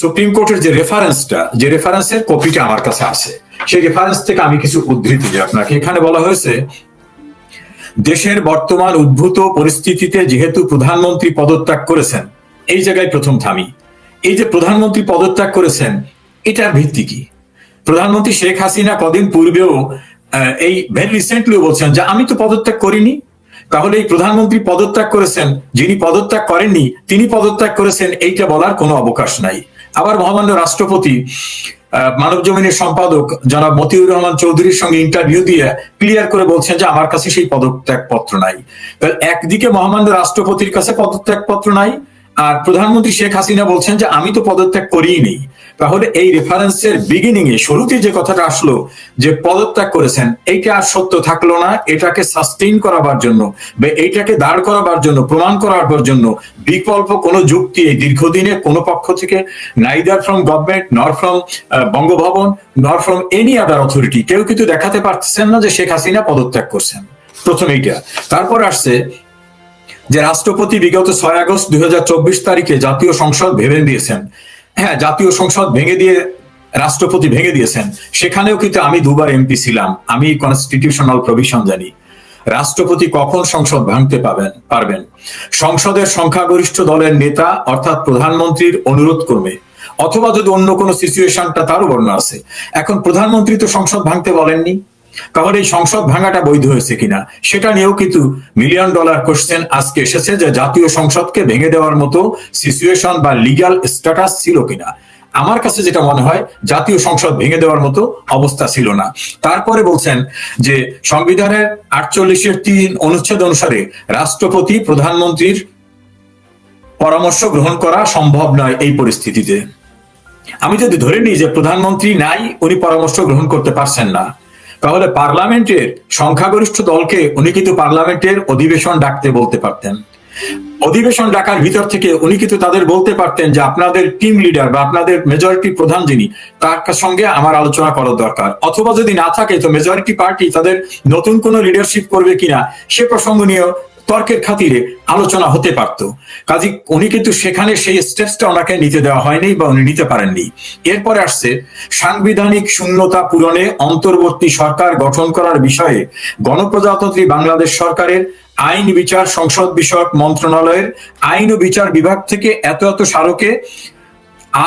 Supreme কোর্টের যে রেফারেন্সটা যে রেফারেন্সের কপিটা আমার কাছে আছে, সেই রেফারেন্স থেকে আমি কিছু উদ্ধৃতি দিই আপনাকে। এখানে বলা হয়েছে, দেশের বর্তমান উদ্ভূত পরিস্থিতিতে যেহেতু প্রধানমন্ত্রী পদত্যাগ করেছেন, এই জায়গায় প্রথম থামি। এই যে প্রধানমন্ত্রী পদত্যাগ করেছেন, এটার ভিত্তি কি? প্রধানমন্ত্রী শেখ হাসিনা কদিন পূর্বেও এই ভেরি রিসেন্টলি বলছেন যে, আমি তো পদত্যাগ করিনি। তাহলে এই প্রধানমন্ত্রী পদত্যাগ করেছেন, যিনি পদত্যাগ করেননি, তিনি পদত্যাগ করেছেন, এইটা বলার কোনো অবকাশ নাই। আবার মহামান্য রাষ্ট্রপতি মানব জমিনের সম্পাদক যারা মতিউর রহমান চৌধুরীর সঙ্গে ইন্টারভিউ দিয়ে ক্লিয়ার করে বলছেন যে আমার কাছে সেই পদত্যাগ পত্র নাই একদিকে মহামান্য রাষ্ট্রপতির কাছে পদত্যাগ পত্র নাই আর প্রধানমন্ত্রী শেখ হাসিনা বলছেন যে, আমি তো পদত্যাগ করিই নেই তাহলে এই রেফারেন্সের বিগিনিং এ, শুরুতে যে কথাটা আসলো, যে পদত্যাগ করেছেন, এইটা আর সত্য থাকল না। এটাকে সাস্টেইন করাবার জন্য বা এইটাকে দাঁড় করাবার জন্য, প্রমাণ করাবার জন্য বিকল্প কোনো যুক্তি এই দীর্ঘদিনে কোনো পক্ষ থেকে neither from government nor from Bangabhaban nor from any other authority কেউ কিন্তু দেখাতে পারতেছেন না যে শেখ হাসিনা পদত্যাগ করছেন। প্রথম এইটা। তারপর আসছে যে রাষ্ট্রপতি বিগত ছয় আগস্ট দুই হাজার চব্বিশ তারিখে জাতীয় সংসদ ভেঙে দিয়েছেন। হ্যাঁ জাতীয় সংসদ ভেঙে দিয়ে রাষ্ট্রপতি ভেঙে দিয়েছেন। সেখানেও কিন্তু আমি দুবার এমপি ছিলাম। আমি কনস্টিটিউশনাল প্রভিশন জানি। রাষ্ট্রপতি কখন সংসদ ভাঙতে পাবেন, পারবেন? সংসদের সংখ্যাগরিষ্ঠ দলের নেতা, অর্থাৎ প্রধানমন্ত্রীর অনুরোধ করবে অথবা যদি অন্য কোনো সিচুয়েশনটা তারও বর্ণ আছে। এখন প্রধানমন্ত্রী তো সংসদ ভাঙতে বলেননি। তাহলে এই সংসদ ভাঙাটা বৈধ হয়েছে কিনা, সেটা নিয়েও কিন্তু মিলিয়ন ডলার কোশ্চেন আজকে এসেছে যে জাতীয় সংসদকে ভেঙে দেওয়ার মতো সিচুয়েশন বা লিগাল স্ট্যাটাস ছিল কিনা। আমার কাছে যেটা মনে হয়, জাতীয় সংসদ ভেঙে দেওয়ার মতো অবস্থা ছিল না। তারপরে বলছেন যে সংবিধানের আটচল্লিশের তিন অনুচ্ছেদ অনুসারে রাষ্ট্রপতি, প্রধানমন্ত্রীর পরামর্শ গ্রহণ করা সম্ভব নয় এই পরিস্থিতিতে। আমি যদি ধরে নিই যে প্রধানমন্ত্রী নাই, উনি পরামর্শ গ্রহণ করতে পারছেন না। তাহলে পার্লামেন্টের সংখ্যাগরিষ্ঠ দলকে উনি কিন্তু পার্লামেন্টের অধিবেশন ডাকতে বলতে পারতেন। অধিবেশন ডাকার ভিতর থেকে উনি কিন্তু তাদের বলতে পারতেন যে আপনাদের টিম লিডার বা আপনাদের মেজরিটি প্রধান যিনি, তার সঙ্গে আমার আলোচনা করার দরকার। অথবা যদি না থাকে, তো মেজরিটি পার্টি তাদের নতুন কোনো লিডারশিপ করবে কিনা, সে প্রসঙ্গ নিয়ে তর্কের খাতিরে আলোচনা হতে পারত। কাজী, উনি কিন্তু সেখানে সেই স্টেপসটা ওনাকে নিতে দেওয়া হয়নি বা উনি নিতে পারেননি। এরপরে আসছে, সাংবিধানিক শূন্যতা পূরণে অন্তর্বর্তী সরকার গঠন করার বিষয়ে গণপ্রজাতন্ত্রী বাংলাদেশ সরকারের আইন বিচার সংসদ বিষয়ক মন্ত্রণালয়ের আইন ও বিচার বিভাগ থেকে এত এত স্মারকে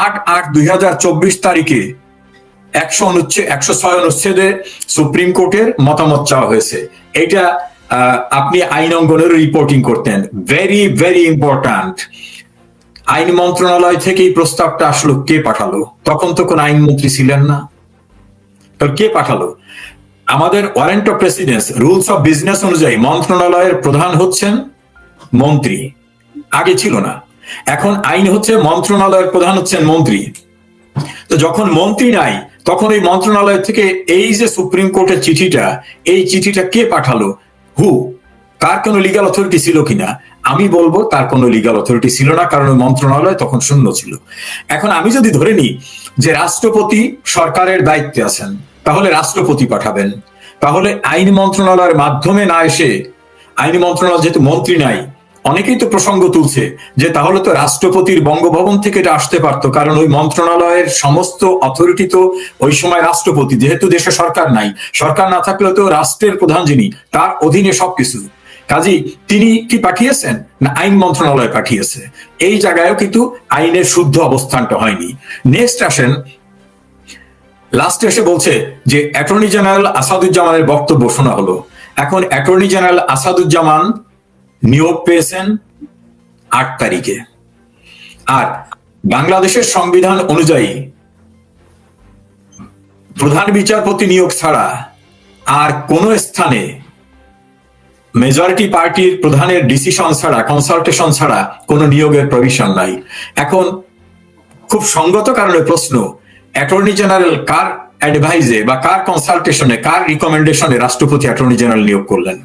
আট আট দুই তারিখে একশো অনুচ্ছেদ, একশো ছয় অনুচ্ছেদে সুপ্রিম কোর্টের মতামত চাওয়া হয়েছে। এটা আপনি আইন অঙ্গনের রিপোর্টিং করতেন। ভেরি ভেরি ইম্পর্ট্যান্ট আইন মন্ত্রণালয় থেকে এই প্রস্তাবটা আসলো, কে পাঠালো? তখন তো কোন আইনমন্ত্রী ছিলেন না। কে পাঠালো? আমাদের warrant of precedence rules of business অনুযায়ী মন্ত্রণালয়ের প্রধান হচ্ছেন মন্ত্রী। আগে ছিল না। এখন আইন হচ্ছে মন্ত্রণালয়ের প্রধান হচ্ছেন মন্ত্রী। তো যখন মন্ত্রী নাই, তখন এই মন্ত্রণালয় থেকে এই যে সুপ্রিম কোর্টের চিঠিটা, এই চিঠিটা কে পাঠালো? হু কার কোনো লিগাল অথরিটি ছিল কিনা? আমি বলব তার কোনো লিগাল অথরিটি ছিল না, কারণ ওই মন্ত্রণালয় তখন শূন্য ছিল। এখন আমি যদি ধরে নিই যে রাষ্ট্রপতি সরকারের দায়িত্বে আছেন, তাহলে রাষ্ট্রপতি পাঠাবেন। তাহলে আইন মন্ত্রণালয়ের মাধ্যমে না এসে, আইন মন্ত্রণালয় যেহেতু মন্ত্রী নাই অনেকেই তো প্রসঙ্গ তুলছে যে তাহলে তো রাষ্ট্রপতির বঙ্গভবন থেকে এটা আসতে পারতো, কারণ ওই মন্ত্রণালয়ের সমস্ত অথরিটি তো ওই সময় রাষ্ট্রপতি, যেহেতু দেশে সরকার নাই। সরকার না থাকলে তো রাষ্ট্রের প্রধান যিনি, তার অধীনে সবকিছু। কাজী, তিনি কি পাঠিয়েছেন? না, আইন মন্ত্রণালয় পাঠিয়েছে। এই জায়গায়ও কিন্তু আইনের শুদ্ধ অবস্থানটা হয়নি। নেক্সট আসেন লাস্টে এসে বলছে যে অ্যাটর্নি জেনারেল আসাদুজ্জামানের বক্তব্য শোনা হলো। এখন অ্যাটর্নি জেনারেল আসাদুজ্জামান নিয়োগ পেয়েছেন আট তারিখে। আর বাংলাদেশের সংবিধান অনুযায়ী প্রধান বিচারপতি নিয়োগ ছাড়া আর কোন স্থানে মেজরিটি পার্টির প্রধানের ডিসিশন ছাড়া কনসালটেশন ছাড়া কোনো নিয়োগের প্রভিশন নাই। এখন খুব সঙ্গত কারণে প্রশ্ন অ্যাটর্নি জেনারেল কার অ্যাডভাইজে বা কার কনসালটেশনে কার রিকমেন্ডেশনে রাষ্ট্রপতি অ্যাটর্নি জেনারেল নিয়োগ করলেন?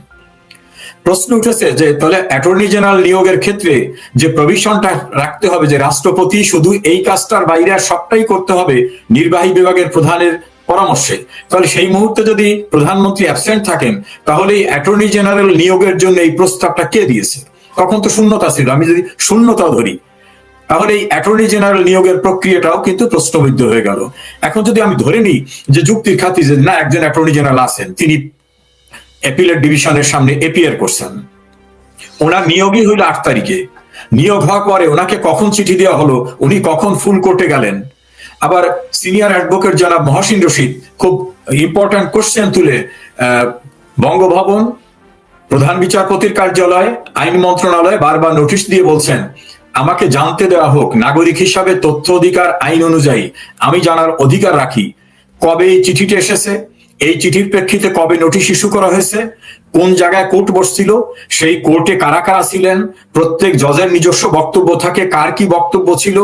প্রশ্ন উঠেছে যে, তাহলে অ্যাটর্নি জেনারেল নিয়োগের ক্ষেত্রে যে প্রভিশনটা রাখতে হবে, যে রাষ্ট্রপতি শুধু এই কাজটার বাইরে আর সবটাই করতে হবে নির্বাহী বিভাগের প্রধানের পরামর্শে, তাহলে সেই মুহূর্তে যদি প্রধানমন্ত্রী অ্যাবসেন্ট থাকেন, তাহলে এই অ্যাটর্নি জেনারেল নিয়োগের জন্য এই প্রস্তাবটা কে দিয়েছে? তখন তো শূন্যতা ছিল, আমি যদি শূন্যতা ধরি, তাহলে এই অ্যাটর্নি জেনারেল নিয়োগের প্রক্রিয়াটাও কিন্তু প্রশ্নবিদ্ধ হয়ে গেল। এখন যদি আমি ধরে নিই যে যুক্তির খাতি যে না, একজন অ্যাটর্নি জেনারেল আছেন, তিনি অ্যাপিলেট ডিভিশনের সামনে এপিয়ার করছেন। ওনার নিয়োগই হইল আট তারিখে। নিয়োগ হওয়ার পরে ওনাকে কখন চিঠি দেওয়া হলো, উনি কখন ফুল কোর্টে গেলেন? আবার সিনিয়র অ্যাডভোকেট জনাব মহসিন রশিদ খুব ইম্পর্ট্যান্ট কোশ্চেন তুলে বঙ্গভবন প্রধান বিচারপতির কার্যালয়, আইন মন্ত্রণালয় বারবার নোটিশ দিয়ে বলছেন, আমাকে জানতে দেওয়া হোক, নাগরিক হিসাবে তথ্য অধিকার আইন অনুযায়ী আমি জানার অধিকার রাখি। কবে এই চিঠিটি এসেছে? এই চিঠির প্রেক্ষিতে কবে নোটিশ ইস্যু করা হয়েছে? কোন জায়গায় কোর্ট বসছিল? সেই কোর্টে কারা কারা ছিলেন? প্রত্যেক জজের নিজস্ব বক্তব্য থাকে। কার কি বক্তব্য ছিল?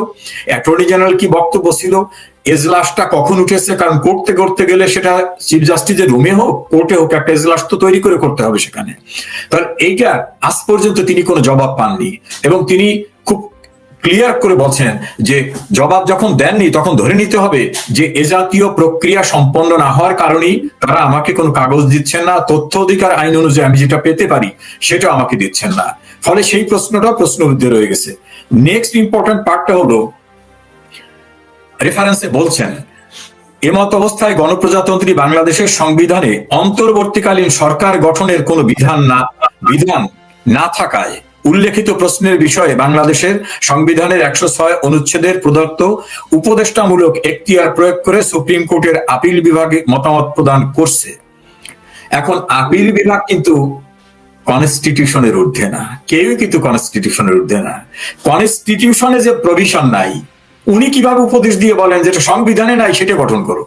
অ্যাটর্নি জেনারেল কি বক্তব্য ছিল? এজলাসটা কখন উঠেছে? কারণ করতে করতে গেলে সেটা চিফ জাস্টিসের রুমে হোক, কোর্টে হোক, একটা এজলাস তো তৈরি করে করতে হবে সেখানে। তাহলে এইটা আজ পর্যন্ত তিনি কোনো জবাব পাননি। এবং তিনি ক্লিয়ার করে বলছেন যে জবাব যখন দেননি, তখন ধরে নিতে হবে যে এ জাতীয় প্রক্রিয়া সম্পন্ন না হওয়ার কারণেই তারা আমাকে কোনো কাগজ দিচ্ছেন না, তথ্য অধিকার আইন অনুযায়ী আমি যেটা পেতে পারি সেটা আমাকে দিচ্ছেন না। ফলে সেই প্রশ্নটা প্রশ্নবিদ্ধ রয়ে গেছে। নেক্সট ইম্পর্টেন্ট পার্টটা হলো রেফারেন্সে বলছেন এমত অবস্থায় গণপ্রজাতন্ত্রী বাংলাদেশের সংবিধানে অন্তর্বর্তীকালীন সরকার গঠনের কোনো বিধান না বিধান না থাকায় উল্লেখিত প্রশ্নের বিষয়ে বাংলাদেশের সংবিধানের একশো ছয় অনুচ্ছেদের প্রদত্ত উপদেষ্টামূলক এখতিয়ার প্রয়োগ করে সুপ্রিম কোর্টের আপিল বিভাগে মতামত প্রদান করছে। এখন আপিল বিভাগ কিন্তু কনস্টিটিউশনের ঊর্ধ্বে না। কেউই কিন্তু কনস্টিটিউশনের ঊর্ধ্বে না। কনস্টিটিউশনে যে প্রভিশন নাই, উনি কীভাবে উপদেশ দিয়ে বলেন যেটা সংবিধানে নাই, সেটা গঠন করো।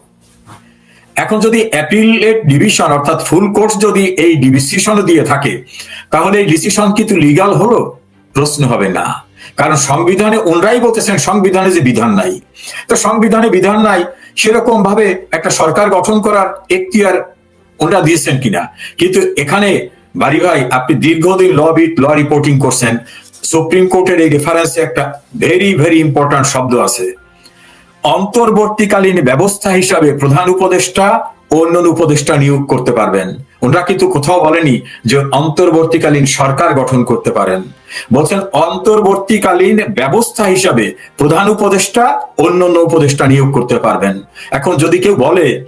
এখন যদি অ্যাপিলেট ডিভিশন, অর্থাৎ ফুল কোর্স যদি এই ডিসিশন দিয়ে থাকে তাহলে এই ডিসিশন কিন্তু লিগাল হলো? প্রশ্ন হবে না। কারণ সংবিধানে ওনরাই বলতেছেন, সংবিধানে যে বিধান নাই। তো সংবিধানে বিধান নাই সেরকম ভাবে একটা সরকার গঠন করার এখতিয়ার ওনারা দিয়েছেন কিনা? কিন্তু এখানে, বাড়ি ভাই, আপনি দীর্ঘদিন ল বিট ল রিপোর্টিং করছেন। সুপ্রিম কোর্টের এই রেফারেন্সে একটা ভেরি ভেরি ইম্পর্ট্যান্ট শব্দ আছে। অন্তর্বর্তীকালীন ব্যবস্থা হিসাবে প্রধান উপদেষ্টা ও অন্যান্য উপদেষ্টা নিয়োগ করতে পারবেন। ওনারা কিন্তু কোথাও বলেনি যে অন্তর্বর্তীকালীন সরকার গঠন করতে পারেন। বলছেন অন্তর্বর্তীকালীন ব্যবস্থা হিসাবে প্রধান উপদেষ্টা, অন্যান্য উপদেষ্টা নিয়োগ করতে পারবেন। এখন যদি কেউ বলে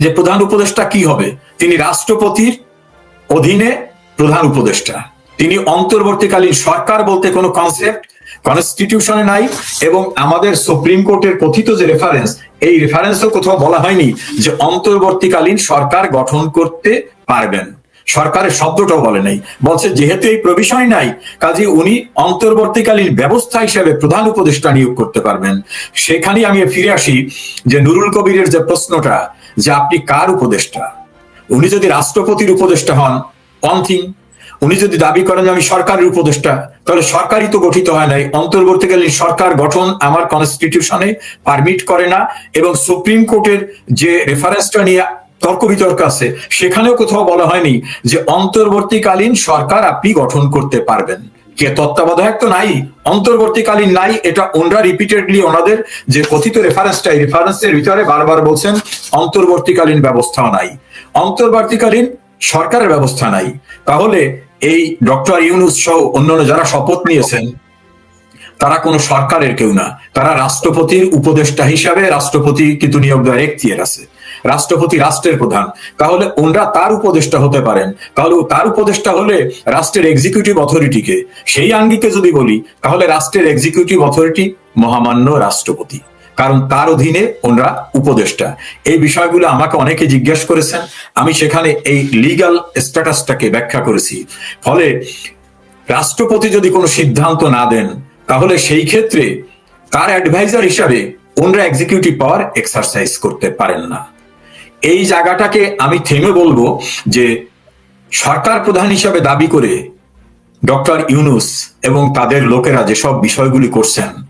যে প্রধান উপদেষ্টা কি হবে, তিনি রাষ্ট্রপতির অধীনে প্রধান উপদেষ্টা। তিনি অন্তর্বর্তীকালীন সরকার বলতে কোনো কনসেপ্ট কনস্টিটিউশনে নাই এবং আমাদের সুপ্রিম কোর্টের কথিত যে রেফারেন্স এই রেফারেন্সও কোথাও বলা হয়নি যে অন্তর্বর্তীকালীন সরকার গঠন করতে পারবেন। সরকারের শব্দটাও বলে নাই। বলছে, যেহেতু এই প্রবিষয় নাই, কাজে উনি অন্তর্বর্তীকালীন ব্যবস্থা হিসেবে প্রধান উপদেষ্টা নিয়োগ করতে পারবেন। সেখানেই আমি ফিরে আসি যে নুরুল কবিরের যে প্রশ্নটা, যে আপনি কার উপদেষ্টা? উনি যদি রাষ্ট্রপতির উপদেষ্টা হন ওয়ান উনি যদি দাবি করেন আমি সরকারের উপদেষ্টা, তাহলে সরকারই তো গঠিত হয় নাই। অন্তর্বর্তীকালীন সরকার গঠন আমার কনস্টিটিউশনে পারমিট করে না এবং সুপ্রিম কোর্টের যে রেফারেন্সটা নিয়ে তর্ক বিতর্ক আছে, সেখানেও কোথাও বলা হয়নি যে অন্তর্বর্তীকালীন সরকার আপনি গঠন করতে পারবেন। কে তত্ত্বাবধায়ক তো নাই? অন্তর্বর্তীকালীন নাই, এটা ওনরা রিপিটেডলি ওনাদের যে কথিত রেফারেন্সটা এই রেফারেন্সের ভিতরে বারবার বলছেন, অন্তর্বর্তীকালীন ব্যবস্থাও নাই। অন্তর্বর্তীকালীন সরকারের ব্যবস্থা নাই। তাহলে এই ডক্টর ইউনুস সহ অন্যান্য যারা শপথ নিয়েছেন, তারা কোনো সরকারের কেউ না। তারা রাষ্ট্রপতির উপদেষ্টা হিসাবে রাষ্ট্রপতি কিন্তু নিয়োগ দেওয়ার এখতিয়ার আছে। রাষ্ট্রপতি রাষ্ট্রের প্রধান। তাহলে ওনরা তার উপদেষ্টা হতে পারেন। তাহলে তার উপদেষ্টা হলে রাষ্ট্রের এক্সিকিউটিভ অথরিটিকে সেই আঙ্গিকে যদি বলি, তাহলে রাষ্ট্রের এক্সিকিউটিভ অথরিটি মহামান্য রাষ্ট্রপতি। কারণ তার অধীনে ওনরা উপদেষ্টা। এই বিষয়গুলো আমাকে অনেকে জিজ্ঞেস করেছেন। আমি সেখানে এই লিগাল স্ট্যাটাসটাকে ব্যাখ্যা করেছি। ফলে রাষ্ট্রপতি যদি কোনো সিদ্ধান্ত না দেন, তাহলে সেই ক্ষেত্রে তার অ্যাডভাইজার হিসাবে ওনরা এক্সিকিউটিভ পাওয়ার এক্সারসাইজ করতে পারেন না। এই জায়গাটাকে আমি থেমে বলব যে সরকার প্রধান হিসাবে দাবি করে ডক্টর ইউনুস এবং তাদের লোকেরা যেসব বিষয়গুলি করছেন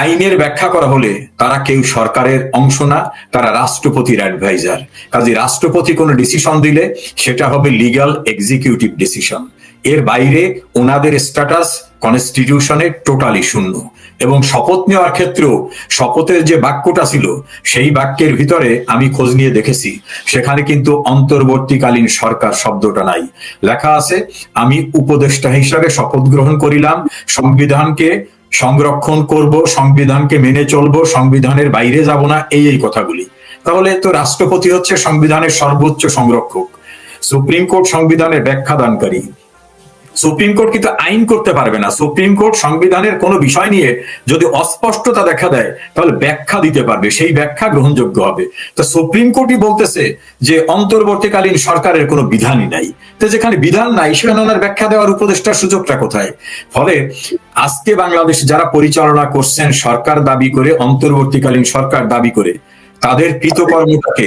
আইনের ব্যাখ্যা করা হলে তারা কেউ সরকারের অংশ না, তারা রাষ্ট্রপতির অ্যাডভাইজার কাজে রাষ্ট্রপতি কোনো ডিসিশন দিলে সেটা হবে লিগাল এক্সিকিউটিভ ডিসিশন এর বাইরে ওনাদের স্ট্যাটাস কনস্টিটিউশনে টোটালি শূন্য। এবং শপথ নেওয়ার ক্ষেত্রেও শপথের যে বাক্যটা ছিল, সেই বাক্যের ভিতরে আমি খোঁজ নিয়ে দেখেছি, সেখানে কিন্তু অন্তর্বর্তীকালীন সরকার শব্দটা নাই। লেখা আছে, আমি উপদেষ্টা হিসাবে শপথ গ্রহণ করিলাম, সংবিধানকে সংরক্ষণ করব, সংবিধানকে মেনে চলবো, সংবিধানের বাইরে যাব না, এই এই কথাগুলি। তাহলে তো রাষ্ট্রপতি হচ্ছে সংবিধানের সর্বোচ্চ সংরক্ষক। সুপ্রিম কোর্ট সংবিধানের ব্যাখ্যা দানকারী। সুপ্রিম কোর্ট কিন্তু আইন করতে পারবে না। সুপ্রিম কোর্ট সংবিধানের কোনো বিষয় নিয়ে যদি অস্পষ্টতা দেখা দেয়, তাহলে ব্যাখ্যা দিতে পারবে। সেই ব্যাখ্যা গ্রহণযোগ্য হবে। তো সুপ্রিম কোর্টই বলতেছে যে অন্তর্বর্তীকালীন সরকারের কোনো বিধানই নাই। তো যেখানে বিধান নাই, সেখানে ওনার ব্যাখ্যা দেওয়ার উপদেষ্টার সুযোগটা কোথায়? ফলে আজকে বাংলাদেশ যারা পরিচালনা করছেন, সরকার দাবি করে, অন্তর্বর্তীকালীন সরকার দাবি করে, তাদের কৃতকর্মটাকে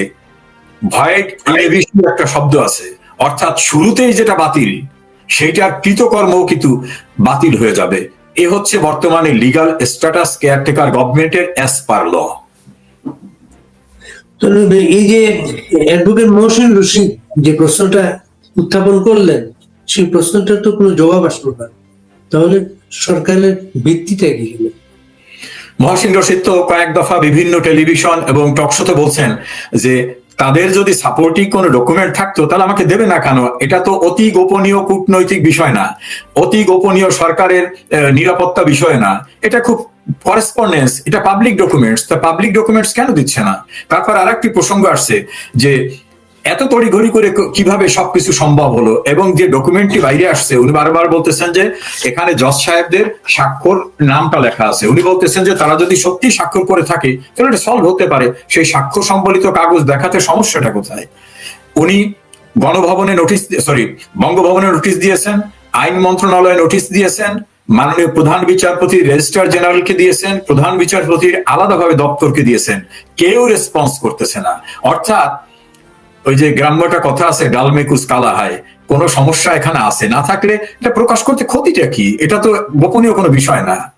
ইনএভিশন একটা শব্দ আছে। অর্থাৎ শুরুতেই যেটা বাতিল সেইটার কৃতকর্ম কিন্তু বাতিল হয়ে যাবে। এ হচ্ছে বর্তমানে লিগাল স্ট্যাটাস কেয়ারটেকার গভর্নমেন্টের অ্যাজ পার ল এই যে অ্যাডভোকেট মহসিন রশিদ যে প্রশ্নটা উত্থাপন করলেন সেই প্রশ্নটার তো কোনো জবাব আসলো না। তাহলে সরকারের ভিত্তিটা কি হলো? মহসিন রশিদ তো কয়েক দফা বিভিন্ন টেলিভিশন এবং টকশোতে বলছেন যে তাদের যদি সাপোর্টিং কোনো ডকুমেন্ট থাকতো, তাহলে আমাকে দেবে না কেন? এটা তো অতি গোপনীয় কূটনৈতিক বিষয় না। অতি গোপনীয় সরকারের নিরাপত্তা বিষয় না। এটা খুব করেসপন্ডেন্স এটা পাবলিক ডকুমেন্টস তা পাবলিক ডকুমেন্টস কেন দিচ্ছে না? তারপর আর একটি প্রসঙ্গ আসছে যে এত তড়িঘড়ি করে কীভাবে সবকিছু সম্ভব হলো? এবং যে ডকুমেন্টটি বাইরে আসছে, উনি বারবার বলতেছেন যে এখানে জজ সাহেবদের স্বাক্ষর নামটা লেখা আছে। উনি বলতেছেন যে তারা যদি সত্যি স্বাক্ষর করে থাকে, তাহলে এটা সলভ হতে পারে। সেই স্বাক্ষর সম্বলিত কাগজ দেখাতে সমস্যাটা কোথায়? উনি গণভবনে নোটিশ সরি বঙ্গভবনে নোটিশ দিয়েছেন, আইন মন্ত্রণালয়ে নোটিশ দিয়েছেন, মাননীয় প্রধান বিচারপতি, রেজিস্ট্রার জেনারেলকে দিয়েছেন, প্রধান বিচারপতির আলাদাভাবে দপ্তরকে দিয়েছেন। কেউ রেসপন্স করতেছে না। অর্থাৎ ওই যে গ্রাম্যটা কথা আছে ডালমেকুস কালা হয় কোনো সমস্যা এখানে আছে? না থাকলে এটা প্রকাশ করতে ক্ষতিটা কি? এটা তো গোপনীয় কোনো বিষয় না।